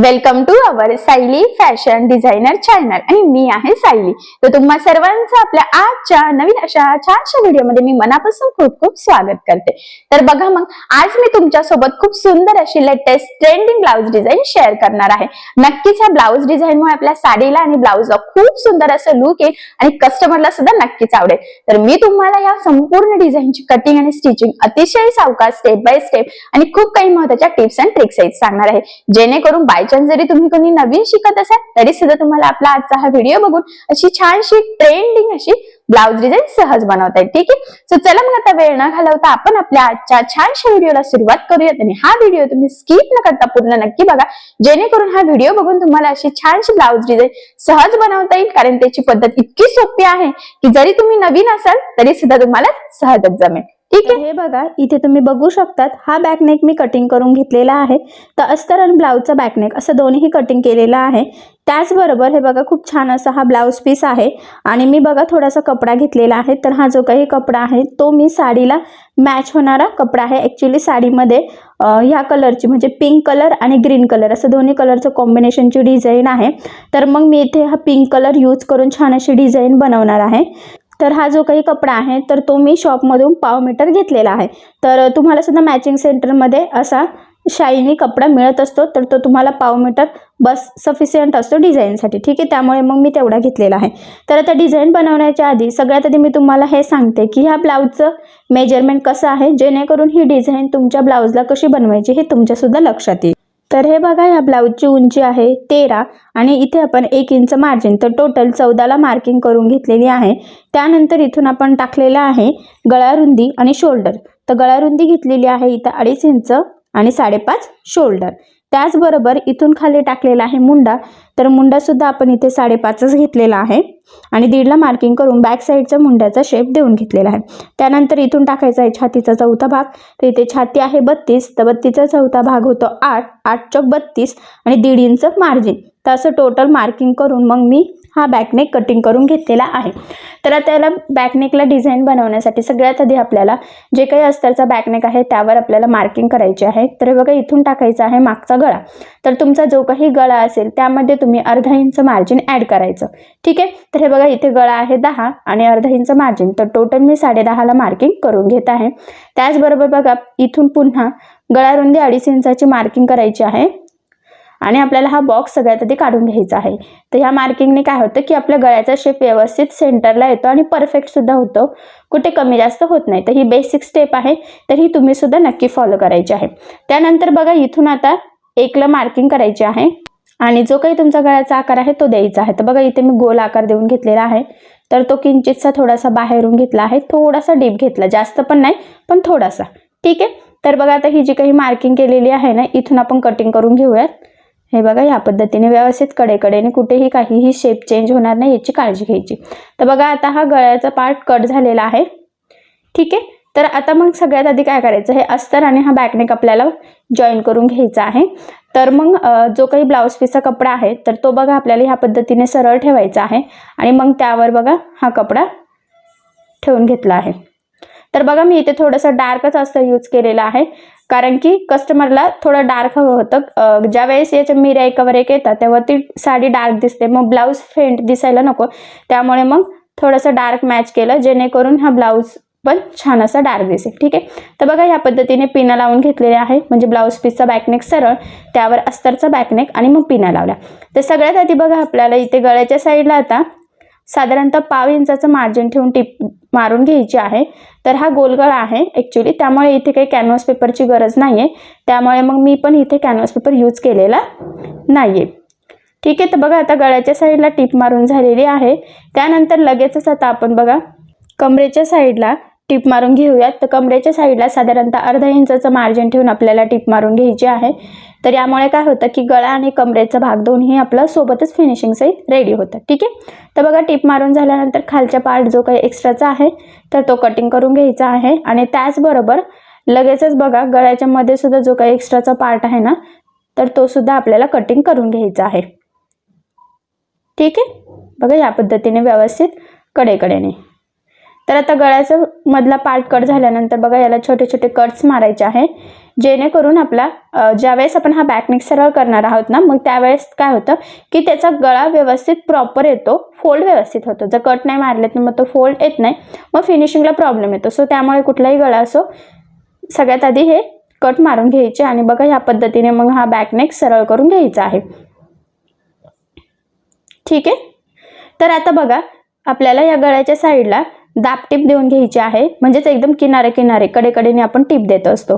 Welcome to our Sayali fashion designer channel आणि मी आहे सायली तर तुम्हा सर्वांचं आपल्या आजच्या नवीन अशा छानशा व्हिडिओमध्ये मी मनापासून खूप खूप स्वागत करते. तर बघा मग आज मी तुमच्यासोबत खूप सुंदर अशी latest trending blouse design share करणार आहे. नक्कीच ह्या ब्लाउज डिझाईनमुळे आपल्या साडीला आणि ब्लाउजला खूप सुंदर असं लुक येईल आणि कस्टमरला सुद्धा नक्कीच आवडेल. तर मी तुम्हाला या संपूर्ण डिझाईनची कटिंग आणि स्टिचिंग अतिशय सावकाश स्टेप बाय स्टेप आणि खूप काही महत्त्वाच्या टिप्स अँड ट्रिक्स सांगणार आहे. जेणेकरून बाय चान्स जरी तुम्ही कोणी नवीन शिकत असाल तरी सुद्धा तुम्हाला आपला आजचा हा व्हिडिओ बघून अशी छानशी ट्रेंडिंग अशी ब्लाउज डिझाईन सहज बनवता येईल. ठीक आहे? सो चला मग आता वेळ न घालवता आपण आपल्या आजच्या छानशा व्हिडिओला सुरुवात करूयात आणि हा व्हिडिओ तुम्ही स्किप न करता पूर्ण नक्की बघा. जेणेकरून हा व्हिडिओ बघून तुम्हाला अशी छानशी ब्लाउज डिझाईन सहज बनवता येईल कारण त्याची पद्धत इतकी सोपी आहे की जरी तुम्ही नवीन असाल तरी सुद्धा तुम्हाला सहजच जमेल. ठीक हे बघा इथे तुम्ही बघू शकतात हा बॅकनेक मी कटिंग करून घेतलेला आहे. तर अस्तर आणि ब्लाऊजचा बॅकनेक असं दोन्ही कटिंग केलेलं आहे. त्याचबरोबर हे बघा खूप छान असा हा ब्लाऊज पीस आहे. आणि मी बघा थोडासा कपडा घेतलेला आहे. तर हा जो काही कपडा आहे तो मी साडीला मॅच होणारा कपडा आहे. ॲक्च्युली साडीमध्ये ह्या कलरची म्हणजे पिंक कलर आणि ग्रीन कलर असं दोन्ही कलरचं कॉम्बिनेशनची डिझाईन आहे. तर मग मी इथे हा पिंक कलर यूज करून छान अशी डिझाईन बनवणार आहे. तर हा जो काही कपडा आहे तर तो मी शॉपमधून पाव मीटर घेतलेला आहे. तर तुम्हाला सुद्धा मॅचिंग सेंटरमध्ये असा शायनी कपडा मिळत असतो तर तो तुम्हाला पाव मीटर बस सफिशियंट असतो डिझाईनसाठी ठीक आहे त्यामुळे मग मी तेवढा घेतलेला आहे. तर आता डिझाईन बनवण्याच्या आधी सगळ्यात आधी मी तुम्हाला हे सांगते की ह्या ब्लाऊजचं मेजरमेंट कसं आहे जेणेकरून ही डिझाईन तुमच्या ब्लाऊजला कशी बनवायची हे तुमच्यासुद्धा लक्षात येईल. तर हे बघा या ब्लाऊजची उंची आहे तेरा आणि इथे आपण एक इंच मार्जिन तर टोटल चौदाला मार्किंग करून घेतलेली आहे. त्यानंतर इथून आपण टाकलेलं आहे गळारुंदी आणि शोल्डर तर गळारुंदी घेतलेली आहे इथं अडीच इंच आणि साडेपाच शोल्डर त्याचबरोबर इथून खाली टाकलेला आहे मुंडा. तर मुंडासुद्धा आपण इथे साडेपाचच घेतलेला आहे. आणि दीडला मार्किंग करून बॅक साईडच्या मुंड्याचा शेप देऊन घेतलेला आहे. त्यानंतर इथून टाकायचा आहे छातीचा चौथा भाग. तर इथे छाती आहे बत्तीस. तर बत्तीसचा चौथा भाग होतो आठ. आठ चौक बत्तीस. आणि दीड इंच मार्जिन तर असं टोटल मार्किंग करून मग मी हा बॅकनेक कटिंग करून घेतलेला आहे. तर आता याला बॅकनेकला डिझाईन बनवण्यासाठी सगळ्यात आधी आपल्याला जे काही अस्तरचा बॅकनेक आहे त्यावर आपल्याला मार्किंग करायची आहे. तर हे बघा इथून टाकायचा आहे मागचा गळा. तर तुमचा जो काही गळा असेल त्यामध्ये तुम्ही अर्धा इंच मार्जिन ॲड करायचं. ठीक आहे? तर हे बघा इथे गळा आहे दहा आणि अर्धा इंच मार्जिन तर टोटल मी साडे दहाला मार्किंग करून घेत आहे. त्याचबरोबर बघा इथून पुन्हा गळारुंदी अडीच इंचाची मार्किंग करायची आहे. आणि आपल्याला हा बॉक्स सगळ्यात आधी काढून घ्यायचा आहे. तर ह्या मार्किंगने काय होतं की आपल्या गळ्याचा शेप व्यवस्थित सेंटरला येतो आणि परफेक्टसुद्धा होतो. कुठे कमी जास्त होत नाही. तर ही बेसिक स्टेप आहे. तर ही तुम्ही सुद्धा नक्की फॉलो करायची आहे. त्यानंतर बघा इथून आता एकला मार्किंग करायची आहे. आणि जो काही तुमचा गळ्याचा आकार आहे तो द्यायचा आहे. तर बघा इथे मी गोल आकार देऊन घेतलेला आहे. तर तो किंचितसा थोडासा बाहेरून घेतला आहे. थोडासा डीप घेतला. जास्त पण नाही पण थोडासा. ठीक आहे? तर बघा आता ही जी काही मार्किंग केलेली आहे ना इथून आपण कटिंग करून घेऊयात. हे बघा या पद्धतीने व्यवस्थित कडेकडेने कुठेही काहीही शेप चेंज होणार नाही याची काळजी घ्यायची. तर बघा आता हा गळ्याचा पार्ट कट झालेला आहे. ठीक आहे? तर आता मग सगळ्यात आधी काय करायचं? हे अस्तर आणि हा बॅकनेक आपल्याला जॉईन करून घ्यायचा आहे. तर मग जो काही ब्लाऊज पीसचा कपडा आहे तर तो बघा आपल्याला ह्या पद्धतीने सरळ ठेवायचा आहे. आणि मग त्यावर बघा हा कपडा ठेवून घेतला आहे. तर बघा मी इथे थोडंसं डार्कच अस्तर यूज केलेलं आहे. कारण की कस्टमरला थोडं डार्क हवं होतं. ज्या वेळेस याच्या मिऱ्या एकावर एक येतात तेव्हा ती साडी डार्क दिसते. मग ब्लाऊज फेंट दिसायला नको. त्यामुळे मग थोडंसं डार्क मॅच केलं जेणेकरून हा ब्लाऊज पण छान असा डार्क दिसेल. ठीक आहे? तर बघा ह्या पद्धतीने पिना लावून घेतलेले आहे. म्हणजे ब्लाऊज पीसचा बॅकनेक सरळ त्यावर अस्तरचा बॅकनेक आणि मग पिना लावल्या. तर सगळ्यात आधी बघा आपल्याला इथे गळ्याच्या साईडला आता साधारणतः पाव इंचाचं मार्जिन ठेवून टिप मारून घ्यायची आहे. तर हा गोलगळा आहे ॲक्च्युली त्यामुळे इथे काही कॅनव्हास पेपरची गरज नाही आहे त्यामुळे मग मी पण इथे कॅनव्हास पेपर यूज केलेला नाही आहे ठीक आहे तर बघा आता गळ्याच्या साईडला टिप मारून झालेली आहे. त्यानंतर लगेचच आता आपण बघा कमरेच्या साईडला टिप मारून घेऊयात. तर कमरेच्या साईडला साधारणतः अर्धा इंचाचं मार्जिन ठेवून आपल्याला टिप मारून घ्यायची आहे. तर यामुळे काय होतं की गळा आणि कमरेचा भाग दोन्ही आपलं सोबतच फिनिशिंग सहित रेडी होतं. ठीक आहे? तर बघा टिप मारून झाल्यानंतर खालच्या पार्ट जो काही एक्स्ट्राचा आहे तर तो कटिंग करून घ्यायचा आहे. आणि त्याचबरोबर लगेचच बघा गळ्याच्या मध्ये सुद्धा जो काही एक्स्ट्राचा पार्ट आहे ना तर तो सुद्धा आपल्याला कटिंग करून घ्यायचा आहे. ठीक आहे? बघा या पद्धतीने व्यवस्थित कडेकडेने. तर आता गळ्याचं मधला पार्ट कट झाल्यानंतर बघा याला छोटे छोटे कट्स मारायचे आहे. जेणेकरून आपला ज्यावेळेस आपण हा बॅकनेक सरळ करणार आहोत ना मग त्यावेळेस काय होतं की त्याचा गळा व्यवस्थित प्रॉपर येतो फोल्ड व्यवस्थित होतो. जर कट नाही मारले तर मग तो फोल्ड येत नाही मग फिनिशिंगला प्रॉब्लेम येतो. सो त्यामुळे कुठलाही गळा असो सगळ्यात आधी हे कट मारून घ्यायचे आणि बघा ह्या पद्धतीने मग हा बॅकनेक सरळ करून घ्यायचा आहे. ठीक आहे? तर आता बघा आपल्याला या गळ्याच्या साईडला दाब टीप देऊन घ्यायची आहे. म्हणजेच एकदम किनारे किनारे कडेकडेने आपण टीप देत असतो.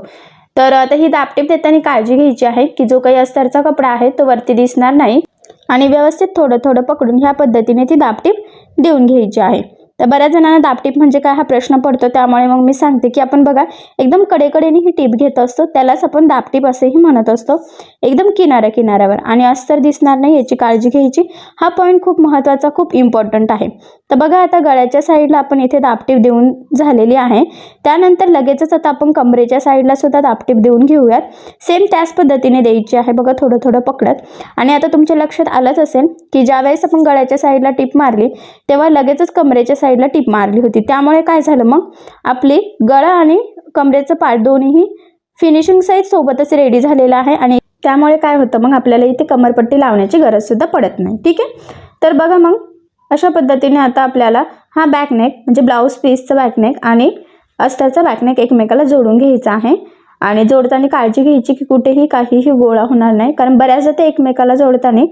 तर आता ही दाब टीप देताना काळजी घ्यायची आहे की जो काही अस्तरचा कपडा आहे तो वरती दिसणार नाही आणि व्यवस्थित थोडं थोडं पकडून ह्या पद्धतीने ती दाबटीप देऊन घ्यायची आहे. तर बऱ्याच जणांना दाबटीप म्हणजे काय हा प्रश्न पडतो त्यामुळे मग मी सांगते की आपण बघा एकदम कडेकडेने ही टीप घेत असतो त्यालाच आपण दाबटीप असेही म्हणत असतो. एकदम किनाऱ्या किनाऱ्यावर आणि अस्तर दिसणार नाही याची काळजी घ्यायची. हा पॉईंट खूप महत्त्वाचा खूप इम्पॉर्टंट आहे. तर बघा आता गळ्याच्या साईडला आपण इथे दाबटीप देऊन झालेली आहे. त्यानंतर लगेचच आता आपण कमरेच्या साईडला सुद्धा दाबटीप देऊन घेऊयात. सेम त्याच पद्धतीने द्यायची आहे बघा थोडं थोडं पकडत. आणि आता तुमच्या लक्षात आलंच असेल की ज्यावेळेस आपण गळ्याच्या साईडला टीप मारली तेव्हा लगेचच कमरेच्या साईडला टीप मारली होती. त्यामुळे काय झालं मग? आपली गळा आणि कमरेचं पाट दोन्हीही फिनिशिंग साईज सोबतच रेडी झालेला आहे आणि त्यामुळे काय होतं मग? आपल्याला इथे कमरपट्टी लावण्याची गरज सुद्धा पडत नाही. ठीक आहे? तर बघा मग अशा पद्धतीने आता आपल्याला हा बॅकनेक म्हणजे ब्लाऊज पीसचा बॅकनेक आणि अस्त्याचा बॅकनेक एकमेकाला जोडून घ्यायचा आहे. आणि जोडताना काळजी घ्यायची की कुठेही काहीही गोळा होणार नाही. कारण बऱ्याचदा ते एकमेकाला जोडताना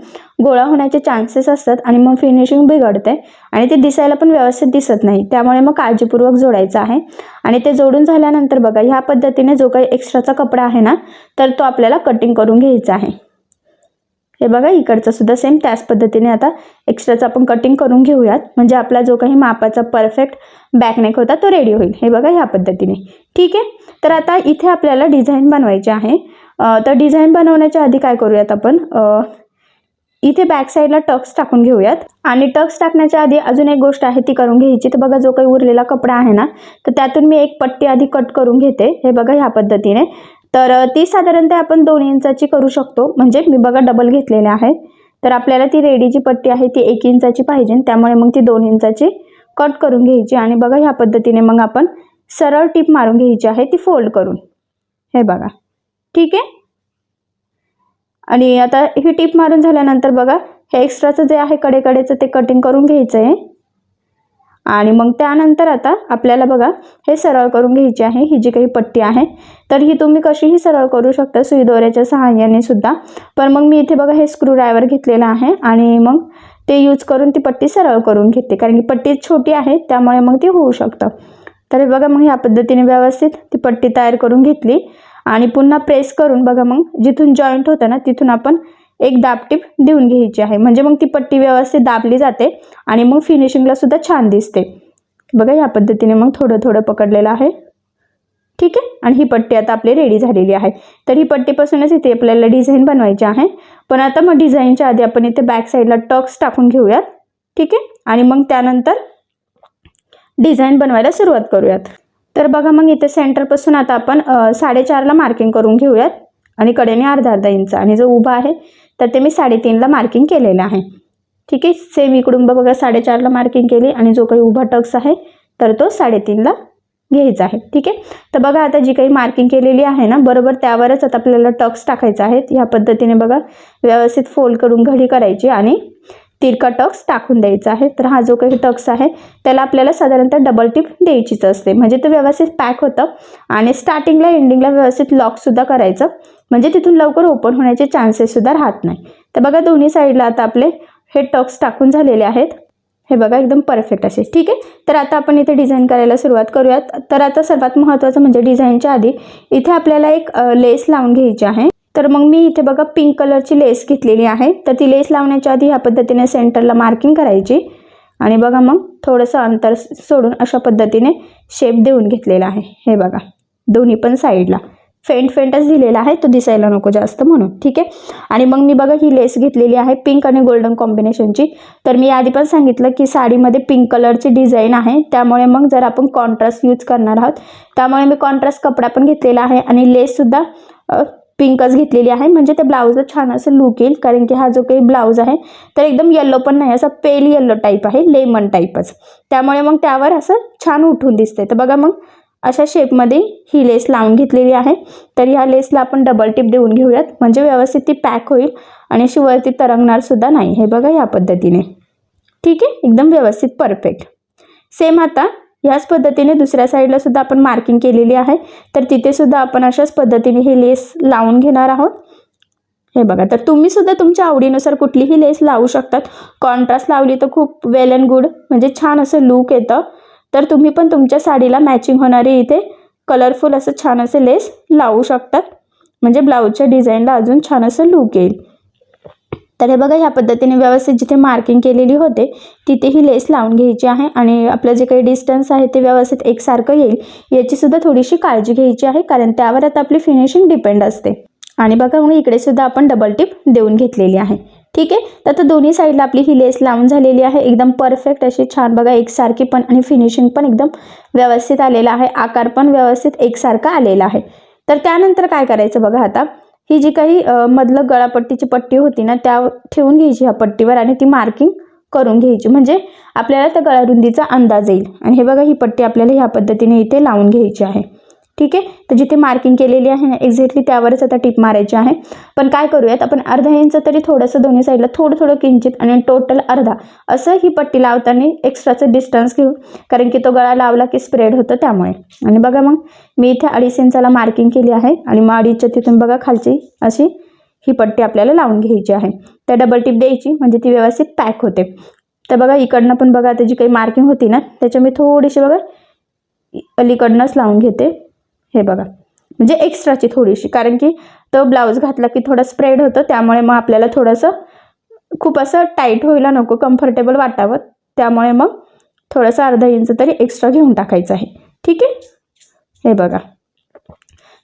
गोळा होण्याचे चान्सेस असतात आणि मग फिनिशिंग बिघडते आणि ते दिसायला पण व्यवस्थित दिसत नाही. त्यामुळे मग काळजीपूर्वक जोडायचं आहे. आणि ते जोडून झाल्यानंतर बघा ह्या पद्धतीने जो काही एक्स्ट्राचा कपडा आहे ना तर तो आपल्याला कटिंग करून घ्यायचा आहे. हे बघा इकडचं सुद्धा सेम त्याच पद्धतीने आता एक्स्ट्राचं आपण कटिंग करून घेऊयात. म्हणजे आपला जो काही मापाचा परफेक्ट बॅकनेक होता तो रेडी होईल. हे बघा ह्या पद्धतीने. ठीक आहे? तर आता इथे आपल्याला डिझाईन बनवायची आहे. तर डिझाईन बनवण्याच्या आधी काय करूयात आपण? इथे बॅक साईडला टक्स टाकून घेऊयात. आणि टक्स टाकण्याच्या आधी अजून एक गोष्ट आहे ती करून घ्यायची. तर बघा जो काही उरलेला कपडा आहे ना तर त्यातून मी एक पट्टी आधी कट करून घेते. हे बघा ह्या पद्धतीने. तर ती साधारणतः आपण दोन इंचाची करू शकतो. म्हणजे मी बघा डबल घेतलेले आहे. तर आपल्याला ती रेडीची पट्टी आहे ती एक इंचाची पाहिजे. त्यामुळे मग ती दोन इंचाची कट करून घ्यायची. आणि बघा ह्या पद्धतीने मग आपण सरळ टीप मारून घ्यायची आहे ती फोल्ड करून. हे बघा. ठीक आहे? आणि आता ही टीप मारून झाल्यानंतर बघा हे एक्स्ट्राचं जे आहे कडेकडेचं ते कटिंग करून घ्यायचं आहे आणि मग त्यानंतर आता आपल्याला बघा हे सरळ करून घ्यायची आहे. ही जी काही पट्टी आहे तर ही तुम्ही कशीही सरळ करू शकता. सुई दोऱ्याच्या सहाय्याने सुद्धा. पण मग मी इथे बघा हे स्क्रू ड्रायव्हर घेतलेलं आहे आणि मग ते यूज करून ती पट्टी सरळ करून घेते. कारण की पट्टी छोटी आहे त्यामुळे मग ती होऊ शकतं. तर बघा मग ह्या पद्धतीने व्यवस्थित ती पट्टी तयार करून घेतली. आणि पुन्हा प्रेस करून बघा मग जिथून जॉईंट होतं ना तिथून आपण एक दाबटीप देऊन घ्यायची आहे. म्हणजे मग ती पट्टी व्यवस्थित दाबली जाते आणि मग फिनिशिंगला सुद्धा छान दिसते. बघा या पद्धतीने मग थोडं थोडं पकडलेलं आहे. ठीक आहे? आणि ही पट्टी आता आपली रेडी झालेली आहे. तर ही पट्टीपासूनच इथे आपल्याला डिझाईन बनवायची आहे. पण आता मग डिझाईनच्या आधी आपण इथे बॅक साईडला टक्स टाकून घेऊयात. ठीक आहे? आणि मग त्यानंतर डिझाईन बनवायला सुरुवात करूयात. तर बघा मग इथे सेंटरपासून आता आपण साडेचारला मार्किंग करून घेऊयात. आणि कडेने अर्धा अर्धा इंच. आणि जो उभा आहे तर ते मी साडेतीनला मार्किंग केलेलं आहे. ठीक आहे? सेम इकडून बघा साडेचारला मार्किंग केली आणि जो काही उभा टक्स आहे तर तो साडेतीनला घ्यायचा आहे. ठीक आहे? तर बघा आता जी काही मार्किंग केलेली आहे ना बरोबर त्यावरच आता आपल्याला टक्स टाकायचा आहे. ह्या पद्धतीने बघा व्यवस्थित फोल्ड करून घडी करायची आणि तिरका टक्स टाकून द्यायचा आहे तर हा जो काही टक्स आहे त्याला आपल्याला साधारणतः डबल टिप द्यायचीच असते. म्हणजे ते व्यवस्थित पॅक होतं आणि स्टार्टिंगला एंडिंगला व्यवस्थित लॉकसुद्धा करायचं. म्हणजे तिथून लवकर ओपन होण्याचे चान्सेससुद्धा राहत नाही. तर बघा दोन्ही साईडला आता आपले हे टक्स टाकून झालेले आहेत. हे बघा एकदम परफेक्ट असे. ठीक आहे? तर आता आपण इथे डिझाईन करायला सुरुवात करूयात. तर आता सर्वात महत्त्वाचं म्हणजे डिझाईनच्या आधी इथे आपल्याला एक लेस लावून घ्यायची आहे. तर मग मी इथे बघा पिंक कलरची लेस घेतलेली आहे. तर ती लेस लावण्याच्या आधी ह्या पद्धतीने सेंटरला मार्किंग करायची. आणि बघा मग थोडंसं अंतर सोडून अशा पद्धतीने शेप देऊन घेतलेला आहे. हे बघा दोन्ही पण साईडला फेंट फेंटच दिलेला आहे तो दिसायला नको जास्त म्हणून. ठीक आहे? आणि मग मी बघा ही लेस घेतलेली आहे पिंक आणि गोल्डन कॉम्बिनेशनची तर मी आधी पण सांगितलं की साडीमध्ये पिंक कलरची डिझाईन आहे. त्यामुळे मग जर आपण कॉन्ट्रास्ट यूज करणार आहोत त्यामुळे मी कॉन्ट्रास्ट कपडा पण घेतलेला आहे आणि लेससुद्धा पिंकच घेतलेली आहे. म्हणजे त्या ब्लाऊजला छान असं लुक येईल. कारण की हा जो काही ब्लाऊज आहे तर एकदम येल्लो पण नाही. असा पेल येल्लो टाईप आहे. लेमन टाईपच त्यामुळे मग त्यावर असं छान उठून दिसते तर बघा मग अशा शेपमध्ये ही लेस लावून घेतलेली आहे. तर ह्या लेसला आपण डबल टिप देऊन घेऊयात. म्हणजे व्यवस्थित ती पॅक होईल आणि अशी वरती तरंगणार सुद्धा नाही. हे बघा या पद्धतीने. ठीक आहे? एकदम व्यवस्थित परफेक्ट सेम आता ह्याच पद्धतीने दुसऱ्या साईडला सुद्धा आपण मार्किंग केलेली आहे. तर तिथे सुद्धा आपण अशाच पद्धतीने हे लेस लावून घेणार आहोत. हे बघा तर तुम्ही सुद्धा तुमच्या आवडीनुसार कुठलीही लेस लावू शकतात. कॉन्ट्रास्ट लावली तर खूप वेल अँड गुड म्हणजे छान असं लूक येतं. तर तुम्ही पण तुमच्या साडीला मॅचिंग होणारे इथे कलरफुल असं छान असे लेस लावू शकतात. म्हणजे ब्लाऊजच्या डिझाईनला अजून छान असं लूक येईल. तर हे बघा ह्या पद्धतीने व्यवस्थित जिथे मार्किंग केलेली होते तिथे ही लेस लावून घ्यायची आहे आणि आपलं जे काही डिस्टन्स आहे ते व्यवस्थित एकसारखं येईल. याचीसुद्धा थोडीशी काळजी घ्यायची आहे कारण त्यावर आता आपली फिनिशिंग डिपेंड असते. आणि बघा मग इकडे सुद्धा आपण डबल टिप देऊन घेतलेली आहे. ठीक आहे? तर आता दोन्ही साईडला आपली ही लेस लावून झालेली आहे. एकदम परफेक्ट अशी छान बघा एकसारखी पण आणि फिनिशिंग पण एकदम व्यवस्थित आलेला आहे. आकार पण व्यवस्थित एकसारखा आलेला आहे. तर त्यानंतर काय करायचं बघा आता? ही जी काही मधलं गळापट्टीची पट्टी होती ना त्या ठेवून घ्यायची ह्या पट्टीवर आणि ती मार्किंग करून घ्यायची. म्हणजे आपल्याला त्या गळारुंदीचा अंदाज येईल. आणि हे बघा ही पट्टी आपल्याला ह्या पद्धतीने इथे लावून घ्यायची आहे. ठीक आहे? तर जिथे मार्किंग केलेली आहे ना एक्झॅक्टली त्यावरच आता टिप मारायची आहे. पण काय करूयात आपण अर्धा इंच तरी थोडंसं दोन्ही साईडला थोडं थोडं किंचित आणि टोटल अर्धा. असं ही पट्टी लावताना एक्स्ट्राचं डिस्टन्स घेऊ. कारण की तो गळा लावला की स्प्रेड होतं त्यामुळे. आणि बघा मग मी इथे अडीच इंचाला मार्किंग केली आहे. आणि मग अडीचच्या तिथून बघा खालची अशी ही पट्टी आपल्याला लावून घ्यायची आहे. त्या डबल टिप द्यायची म्हणजे ती व्यवस्थित पॅक होते. तर बघा इकडनं पण बघा त्याची काही मार्किंग होती ना त्याच्या मी थोडीशी बघा अलीकडनंच लावून घेते. हे बघा. म्हणजे एक्स्ट्राची थोडीशी. कारण की तो ब्लाऊज घातला की थोडा स्प्रेड होतं त्यामुळे मग आपल्याला थोडंसं खूप असं टाईट व्हायला नको कम्फर्टेबल वाटावं. त्यामुळे मग थोडंसं अर्धा इंच तरी एक्स्ट्रा घेऊन टाकायचं आहे. ठीक आहे? हे बघा.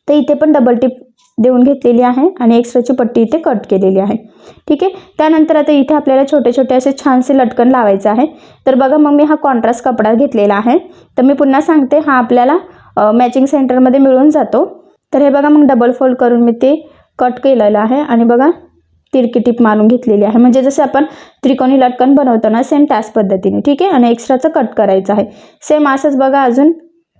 तर इथे पण डबल टिप देऊन घेतलेली आहे आणि एक्स्ट्राची पट्टी इथे कट केलेली आहे. ठीक आहे? त्यानंतर आता इथे आपल्याला छोटे छोटे असे छानसे लटकन लावायचं आहे. तर बघा मग मी हा कॉन्ट्रास्ट कपडा घेतलेला आहे. तर मी पुन्हा सांगते हा आपल्याला मॅचिंग सेंटरमध्ये मिळून जातो. तर हे बघा मग डबल फोल्ड करून मी ते कट केलेलं आहे. आणि बघा तिरकी टिप मारून घेतलेली आहे. म्हणजे जसे आपण त्रिकोणी लटकन बनवतो ना सेम त्याच पद्धतीने ठीक आहे? आणि एक्स्ट्राचं कट करायचं आहे. सेम असंच बघा अजून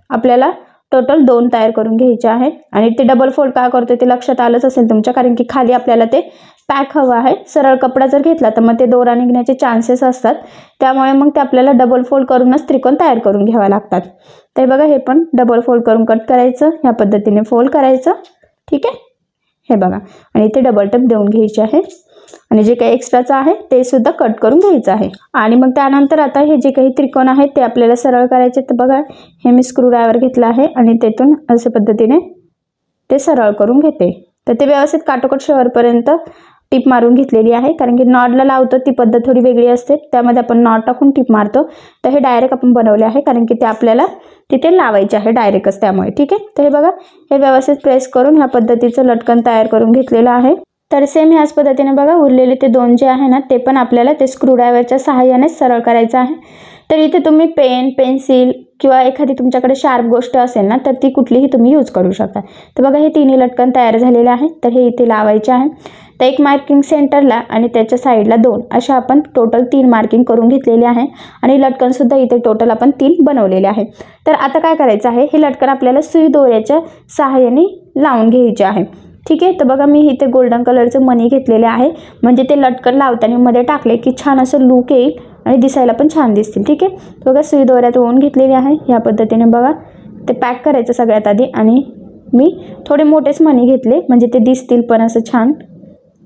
आपल्याला टोटल दोन तयार करून घ्यायचे आहेत आणि ते डबल फोल्ड का करतो ते लक्षात आलंच असेल तुमच्या कारण की खाली आपल्याला ते पॅक हवं आहे. सरळ कपडा जर घेतला तर मग ते दोरा निघण्याचे चान्सेस असतात. त्यामुळे मग ते आपल्याला डबल फोल्ड करूनच त्रिकोण तयार करून घ्यावा लागतात. तर बघा हे पण डबल फोल्ड करून कट करायचं. ह्या पद्धतीने फोल्ड करायचं. ठीक आहे? हे बघा. आणि इथे डबल टप देऊन घ्यायचे आहे. आणि जे काही एक्स्ट्राचं आहे ते सुद्धा कट करून घ्यायचं आहे. आणि मग त्यानंतर आता हे जे काही त्रिकोण आहेत ते आपल्याला सरळ करायचे. तर बघा हे मी स्क्रू ड्रायव्हर घेतला आहे आणि तेथून अशा पद्धतीने ते सरळ करून घेते. तर ते व्यवस्थित काटोकट शेवटपर्यंत टीप मारून घेतलेली आहे. कारण की नॉटला लावतो ती पद्धत थोडी वेगळी असते. त्यामध्ये आपण नॉट टाकून टीप मारतो. तर हे डायरेक्ट आपण बनवले आहे. कारण की ते आपल्याला तिथे लावायचे आहे डायरेक्टच त्यामुळे. ठीक आहे? तर हे बघा हे व्यवस्थित प्रेस करून ह्या पद्धतीचं लटकन तयार करून घेतलेलं आहे. तर सेम ह्याच पद्धतीने बघा उरलेले ते दोन जे आहे ना ते पण आपल्याला ते स्क्रूड्रायव्हरच्या सहाय्याने सरळ करायचं आहे. तर इथे तुम्ही पेन पेन्सिल किंवा एखादी तुमच्याकडे शार्प गोष्ट असेल ना तर ती कुठलीही तुम्ही यूज करू शकता. तर बघा हे तिन्ही लटकन तयार झालेले आहे. तर हे इथे लावायचे आहे. तर एक मार्किंग सेंटरला आणि त्याच्या साईडला दोन. अशा आपण टोटल तीन मार्किंग करून घेतलेली आहे. आणि लटकनसुद्धा इथे टोटल आपण तीन बनवलेले आहे. तर आता काय करायचं आहे? हे लटकन आपल्याला सुई दोऱ्याच्या सहाय्याने लावून घ्यायचे आहे. ठीक आहे? तर बघा मी इथे गोल्डन कलरचं मनी घेतलेले आहे. म्हणजे ते लटकन लावताना मध्ये टाकले की छान असं लूक येईल आणि दिसायला पण छान दिसतील. ठीक आहे? बघा सुई दोऱ्यात ओवून घेतलेली आहे. ह्या पद्धतीने बघा. ते पॅक करायचं सगळ्यात आधी आणि मी थोडे मोठेच मनी घेतले. म्हणजे ते दिसतील पण असं छान.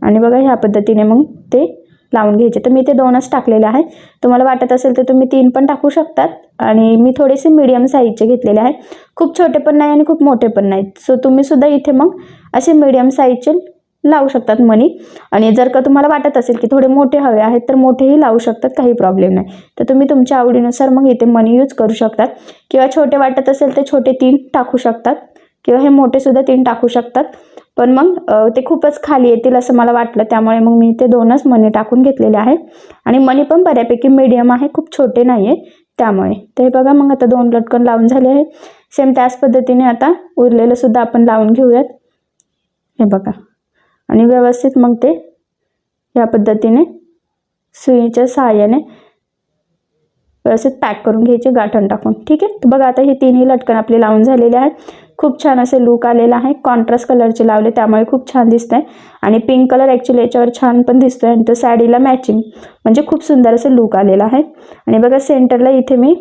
आणि बघा ह्या पद्धतीने मग ते लावून घ्यायचे. तर मी ते दोनच टाकलेले आहे तुम्हाला वाटत असेल तर तुम्ही तीन पण टाकू शकतात. आणि मी थोडेसे मीडियम साईजचे घेतलेले आहे खूप छोटे पण नाही आणि खूप मोठे पण नाहीत. सो तुम्हीसुद्धा इथे मग असे मीडियम साईजचे लावू शकतात मनी. आणि जर का तुम्हाला वाटत असेल की थोडे मोठे हवे आहेत तर मोठेही लावू शकतात. काही प्रॉब्लेम नाही. तर तुम्ही तुमच्या आवडीनुसार मग इथे मनी यूज करू शकतात. किंवा छोटे वाटत असेल तर छोटे तीन टाकू शकतात. किंवा हे मोठेसुद्धा तीन टाकू शकतात. पण मग ते खूपच खाली येतील असं मला वाटलं. त्यामुळे मग मी ते दोनच मणी टाकून घेतलेले आहे आणि मणी पण बऱ्यापैकी मीडियम आहे खूप छोटे नाही आहे त्यामुळे ते बघा मग आता दोन लटकन लावून झाले आहे सेम त्याच पद्धतीने आता उरलेलं सुद्धा आपण लावून घेऊयात. हे बघा. आणि व्यवस्थित मग ते या पद्धतीने सुईच्या सहाय्याने व्यवस्थित पॅक करून घ्यायचे गाठण टाकून. ठीक आहे? तर बघा आता हे तिन्ही लटकन आपले लावून झालेले आहेत. खूप छान असे लुक आलेला आहे. कॉन्ट्रास्ट कलरचे लावले त्यामुळे खूप छान दिसत आहे आणि पिंक कलर ॲक्च्युली याच्यावर छान पण दिसतो आहे आणि तो साडीला मॅचिंग म्हणजे खूप सुंदर असं लुक आलेला आहे. आणि बघा सेंटरला इथे मी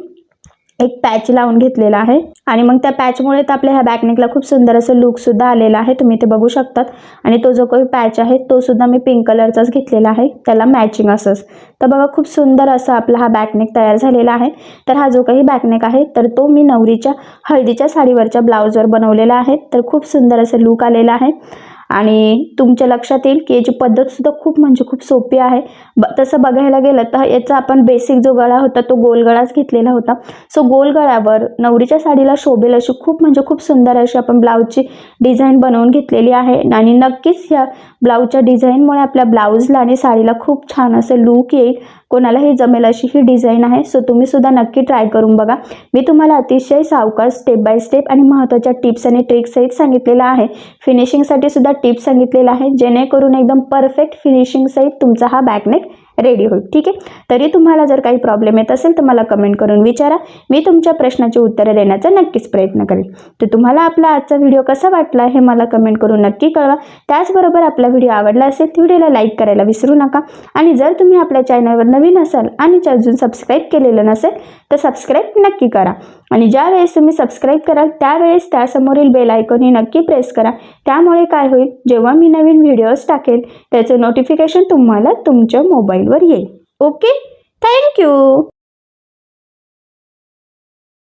एक पॅच लावून घेतलेला आहे. आणि मग त्या पॅचमुळे तर आपल्या ह्या बॅकनेकला खूप सुंदर असं लुकसुद्धा आलेला आहे. तुम्ही ते बघू शकतात. आणि तो जो काही पॅच आहे तो सुद्धा मी पिंक कलरचाच घेतलेला आहे. त्याला मॅचिंग असंच. तर बघा खूप सुंदर असा आपला हा बॅकनेक तयार झालेला आहे. तर हा जो काही बॅकनेक आहे तर तो मी नवरीच्या हळदीच्या साडीवरच्या ब्लाऊजवर बनवलेला आहे. तर खूप सुंदर असं लुक आलेला आहे. आणि तुमच्या लक्षात येईल की याची पद्धतसुद्धा खूप म्हणजे खूप सोपी आहे. ब तसं बघायला गेलं तर याचा आपण बेसिक जो गळा होता तो गोलगळाच घेतलेला होता. सो गोलगळ्यावर नवरीच्या साडीला शोभेल अशी खूप म्हणजे खूप सुंदर अशी आपण ब्लाऊजची डिझाईन बनवून घेतलेली आहे. आणि नक्कीच ह्या ब्लाऊजच्या डिझाईनमुळे आपल्या ब्लाऊजला आणि साडीला खूप छान असे लूक येईल. कोणालाही जमेल अशी ही डिझाईन आहे. सो तुम्ही सुद्धा नक्की ट्राय करून बघा. मी तुम्हाला अतिशय सावकाश स्टेप बाय स्टेप आणि महत्त्वाच्या टिप्स आणि ट्रिक्ससहित सांगितलेलं आहे. फिनिशिंगसाठी सुद्धा टिप्स सांगितलेलं आहे. जेणेकरून एकदम परफेक्ट फिनिशिंगसहित तुमचा हा बॅकनेक रेडी होईल. ठीक आहे? तरी तुम्हाला जर काही प्रॉब्लेम येत असेल तर मला कमेंट करून विचारा. मी तुमच्या प्रश्नाची उत्तरं देण्याचा नक्कीच प्रयत्न करेन तर तुम्हाला आपला आजचा व्हिडिओ कसा वाटला हे मला कमेंट करून नक्की कळवा. त्याचबरोबर आपला व्हिडिओ आवडला असेल तर व्हिडिओला लाईक करायला विसरू नका. आणि जर तुम्ही आपल्या चॅनलवर नवीन असाल आणि अजून सबस्क्राईब केलेलं नसेल तर सबस्क्राईब नक्की करा. आणि ज्या वेळेस तुम्ही सबस्क्राईब कराल त्यावेळेस त्यासमोरील बेल आयकॉन ही नक्की प्रेस करा. त्यामुळे काय होईल जेव्हा मी नवीन व्हिडिओज टाकेल त्याचं नोटिफिकेशन तुम्हाला तुमच्या मोबाईलवर येईल. ओके? Thank you.